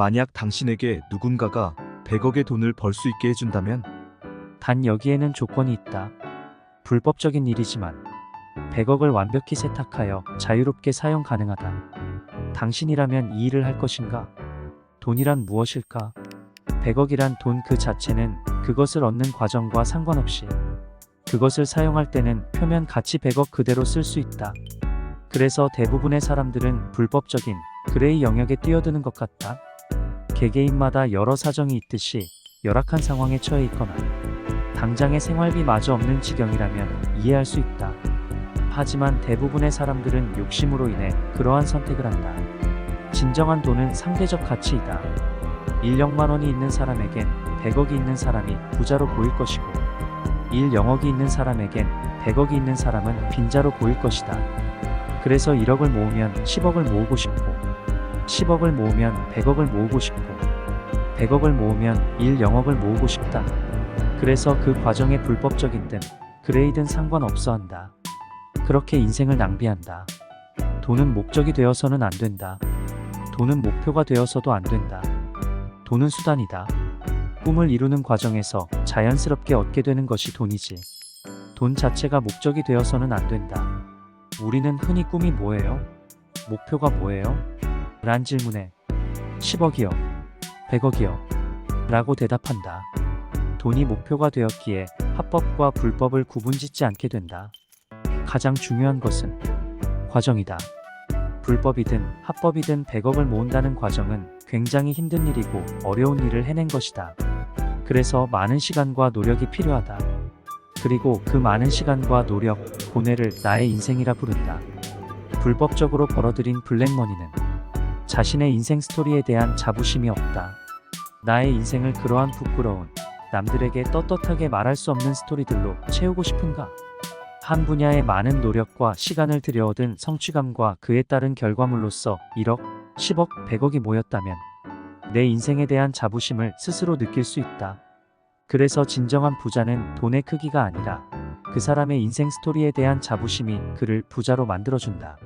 만약 당신에게 누군가가 100억의 돈을 벌 수 있게 해준다면 단 여기에는 조건이 있다. 불법적인 일이지만 100억을 완벽히 세탁하여 자유롭게 사용 가능하다. 당신이라면 이 일을 할 것인가? 돈이란 무엇일까? 100억이란 돈 그 자체는 그것을 얻는 과정과 상관없이 그것을 사용할 때는 표면 가치 100억 그대로 쓸 수 있다. 그래서 대부분의 사람들은 불법적인 그레이 영역에 뛰어드는 것 같다. 개개인마다 여러 사정이 있듯이 열악한 상황에 처해 있거나 당장의 생활비마저 없는 지경이라면 이해할 수 있다. 하지만 대부분의 사람들은 욕심으로 인해 그러한 선택을 한다. 진정한 돈은 상대적 가치이다. 1억만 원이 있는 사람에겐 100억이 있는 사람이 부자로 보일 것이고 1 영억이 있는 사람에겐 100억이 있는 사람은 빈자로 보일 것이다. 그래서 1억을 모으면 10억을 모으고 싶고 10억을 모으면 100억을 모으고 싶고 100억을 모으면 1 영억을 모으고 싶다. 그래서 그 과정에 불법적이든 그레이든 상관없어 한다. 그렇게 인생을 낭비한다. 돈은 목적이 되어서는 안 된다. 돈은 목표가 되어서도 안 된다. 돈은 수단이다. 꿈을 이루는 과정에서 자연스럽게 얻게 되는 것이 돈이지. 돈 자체가 목적이 되어서는 안 된다. 우리는 흔히 꿈이 뭐예요? 목표가 뭐예요? 란 질문에 10억이요. 100억이요. 라고 대답한다. 돈이 목표가 되었기에 합법과 불법을 구분짓지 않게 된다. 가장 중요한 것은 과정이다. 불법이든 합법이든 100억을 모은다는 과정은 굉장히 힘든 일이고 어려운 일을 해낸 것이다. 그래서 많은 시간과 노력이 필요하다. 그리고 그 많은 시간과 노력, 고뇌를 나의 인생이라 부른다. 불법적으로 벌어들인 블랙머니는 자신의 인생 스토리에 대한 자부심이 없다. 나의 인생을 그러한 부끄러운 남들에게 떳떳하게 말할 수 없는 스토리들로 채우고 싶은가? 한 분야에 많은 노력과 시간을 들여 얻은 성취감과 그에 따른 결과물로서 1억, 10억, 100억이 모였다면 내 인생에 대한 자부심을 스스로 느낄 수 있다. 그래서 진정한 부자는 돈의 크기가 아니라 그 사람의 인생 스토리에 대한 자부심이 그를 부자로 만들어준다.